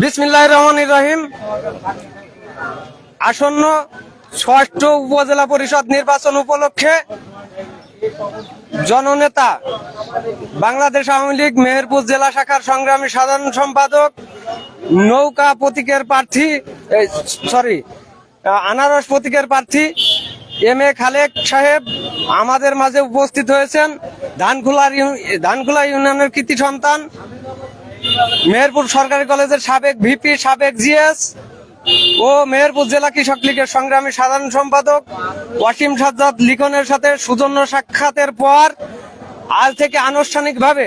বিসমিল্লাহ রহিম। আসন্ন ষষ্ঠ উপজেলা পরিষদ নির্বাচন উপলক্ষে জননেতা বাংলাদেশ আওয়ামী লীগ মেহেরপুর জেলা শাখার সংগ্রামী সাধারণ সম্পাদক, নৌকা প্রতীকের প্রার্থী সরি আনারস প্রতীকের প্রার্থী এম এ খালেক সাহেব আমাদের মাঝে উপস্থিত হয়েছেন। ধানখোলার ধানখোলা ইউনিয়নের কৃতি সন্তান মেহেরপুর সরকারি কলেজের সাবেক ভিপি, সাবেক জিএস ও মেহেরপুর জেলা কৃষক লীগের সংগ্রামী সাধারণ সম্পাদক ওয়াসিম সাজ্জাদ লিখনের সাথে সুজন্য সাক্ষাতের পর আজ থেকে আনুষ্ঠানিকভাবে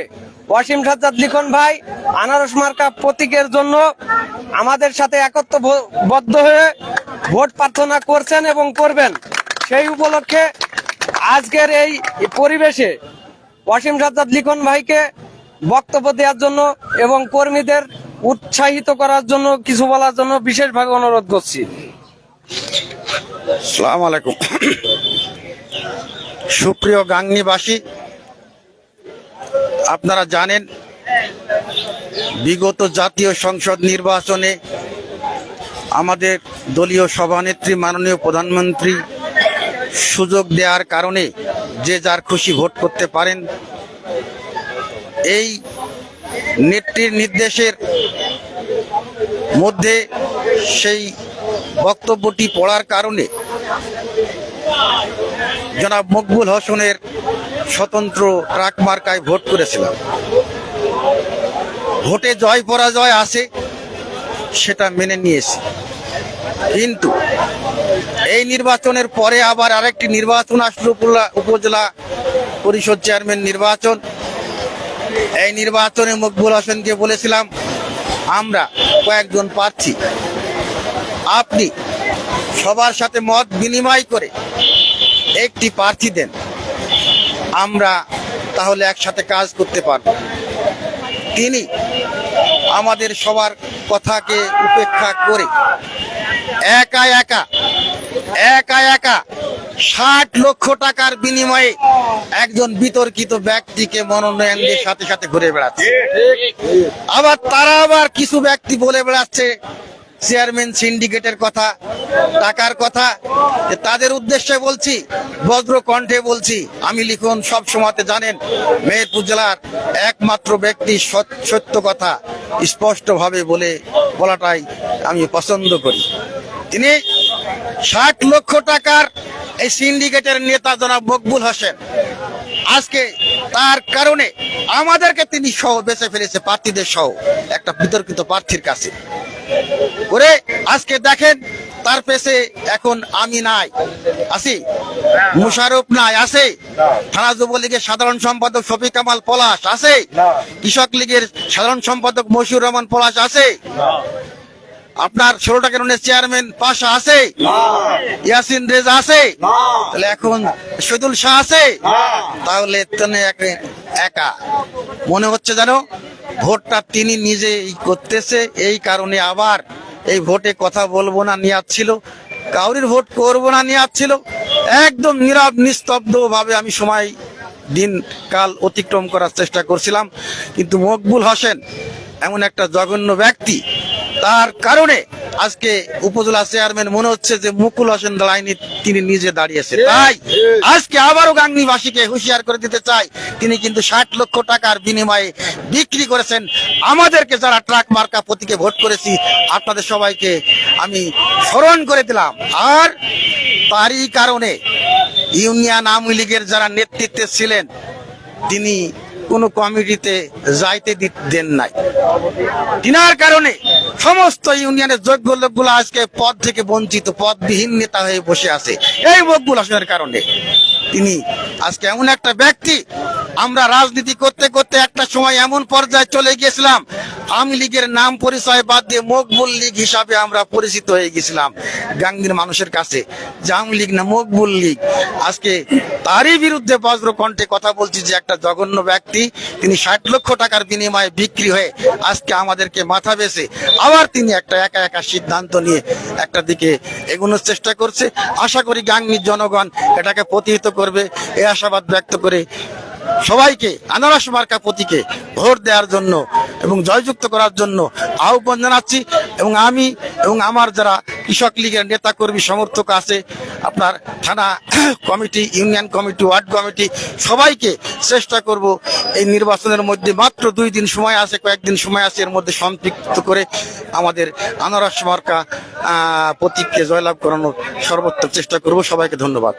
ওয়াসিম সাজ্জাদ লিখন ভাই আনারস মার্কা প্রতীকের জন্য আমাদের সাথে একত্রবদ্ধ হয়ে ভোট প্রার্থনা করছেন এবং করবেন। সেই উপলক্ষে আজকের এই পরিবেশে ওয়াসিম সাজ্জাদ লিখন ভাইকে বক্তব্য দেওয়ার জন্য এবং কর্মীদের উৎসাহিত করার জন্য কিছু বলার জন্য বিশেষভাবে অনুরোধ করছি। সালাম আলাইকুম। সুপ্রিয় গাংনিবাসী, আপনারা জানেন, বিগত জাতীয় সংসদ নির্বাচনে আমাদের দলীয় সভানেত্রী মাননীয় প্রধানমন্ত্রী সুযোগ দেওয়ার কারণে যে যার খুশি ভোট করতে পারেন এই নেত্রীর নির্দেশের মধ্যে সেই বক্তব্যটি পড়ার কারণে জনাব মকবুল হোসেনের স্বতন্ত্র ট্রাক মার্কায় ভোট করেছিলাম। ভোটে জয় পরাজয় আছে, সেটা মেনে নিয়েছি। কিন্তু এই নির্বাচনের পরে আবার আরেকটি নির্বাচন আসলো উপজেলা পরিষদ চেয়ারম্যান নির্বাচন। এই নির্বাচনে মকবুল হোসেনকে বলেছিলাম, আমরা কয়েকজন প্রার্থী। আপনি সবার সাথে মত বিনিময় করে একটি প্রার্থী দেন, আমরা তাহলে একসাথে কাজ করতে পারব। তিনি আমাদের সবার কথাকে উপেক্ষা করে একা একা একা একা ষাট লক্ষ টাকার বিনিময়ে একজন বিতর্কিত ব্যক্তিকে মনোনয়ন দিয়ে সাথে সাথে ঘুরে বেড়াচ্ছে। আবার তারা আবার কিছু ব্যক্তি বলে বেড়াচ্ছে, চেয়ারম্যান সিন্ডিকেটের কথা, টাকার কথা তাদের উদ্দেশ্যে বলছি বজ্র কণ্ঠে বলছি, আমি লিখুন সব সময়তে জানেন, মেহেরপুর জেলার একমাত্র ব্যক্তি সত- সত্য কথা, স্পষ্টভাবে বলে বলাটাই আমি পছন্দ করি। তিনি ষাট লক্ষ টাকার এই সিন্ডিকেটের নেতা জনাব মকবুল হোসেন আজকে তার কারণে আমাদেরকে তিনি সহ বেঁচে ফেলেছে প্রার্থীদের সহ একটা বিতর্কিত প্রার্থীর কাছে। করে আজকে দেখেন তার পেছে এখন আমি নাই আছি মুশারফ নাই আছে থানা যুবলীগের সাধারণ সম্পাদক শফিক কামাল পলাশ আছে কৃষক লীগের সাধারণ সম্পাদক মশিউর রহমান পলাশ আছে আপনার ষোলোটা কেরনের চেয়ারম্যান পাশা আছে? ইয়াসিন রেজা আছে? তাহলে এখন শহীদুল শাহ আছে? তাহলে এক- একা। মনে হচ্ছে জানো ভোটটা তিনি নিজেই করতেছে এই কারণে আবার এই ভোটে কথা বলব না নিয়াত ছিল। কাউরির ভোট করব না নিয়াত ছিল। একদম নীরব নিস্তব্ধ ভাবে আমি সময় দিন কাল অতিক্রম করার চেষ্টা করছিলাম। কিন্তু মকবুল হোসেন এমন একটা জঘন্য ব্যক্তি তার কারণে আজকে উপজেলা চেয়ারম্যান মনে হচ্ছে যে মুকুল হোসেন লাইনে তিনি নিজে দাঁড়িয়েছে। তাই আজকে আবারও গাংনীবাসীকে হুঁশিয়ার করে দিতে চাই। তিনি কিন্তু ষাট লক্ষ টাকার বিনিময়ে বিক্রি করেছেন। আমাদেরকে যারা ট্রাক মার্কা প্রতীকে ভোট করেছি আপনাদের সবাইকে আমি স্মরণ করে দিলাম। আর তারই কারণে ইউনিয়ন আওয়ামী লীগের যারা নেতৃত্বে ছিলেন তিনি কোনো কমিটিতে যাইতে দেন নাই। তিনার কারণে সমস্ত ইউনিয়নের যোগ্য লোকগুলো আজকে পদ থেকে বঞ্চিত, পদবিহীন নেতা হয়ে বসে আছে। এই মকবুল আসনের কারণে। তিনি আজকে এমন একটা ব্যক্তি আমরা রাজনীতি করতে করতে একটা সময় এমন পর্যায়ে চলে গিয়েছিলাম, আওয়ামী লীগের নাম পরিচয় বাদ দিয়ে মকবুল লীগ হিসাবে আমরা পরিচিত হয়ে গেছিলাম গাঙ্গির মানুষের কাছে। যে আওয়ামী লীগ না মকবুল লীগ। আজকে তারই বিরুদ্ধে বজ্র কণ্ঠে কথা বলছি যে একটা জঘন্য ব্যক্তি, তিনি ষাট লক্ষ টাকার বিনিময়ে বিক্রি হয়ে আজকে আমাদেরকে মাথা বেছে আবার তিনি একটা একা একা সিদ্ধান্ত নিয়ে একটা দিকে এগোনোর চেষ্টা করছে। আশা করি গাঙ্গির জনগণ এটাকে প্রতিহিত করবে। এ আশাবাদ ব্যক্ত করে সবাইকে আনারস মার্কা প্রতীকে ভোট দেওয়ার জন্য এবং জয়যুক্ত করার জন্য আহ্বান জানাচ্ছি এবং আমি এবং আমার যারা কৃষক লীগের নেতা কর্মী সমর্থক আছে, আপনার থানা committee, union committee, ward committee, সবাইকে চেষ্টা করব এই নির্বাচনের মধ্যে মাত্র দুই দিন সময় আছে, কয়েকদিন সময় আছে, এর মধ্যে সম্পৃক্ত করে আমাদের আনারস মার্কা প্রতীককে জয়লাভ করানোর সর্বোত্তম চেষ্টা করব। সবাইকে ধন্যবাদ।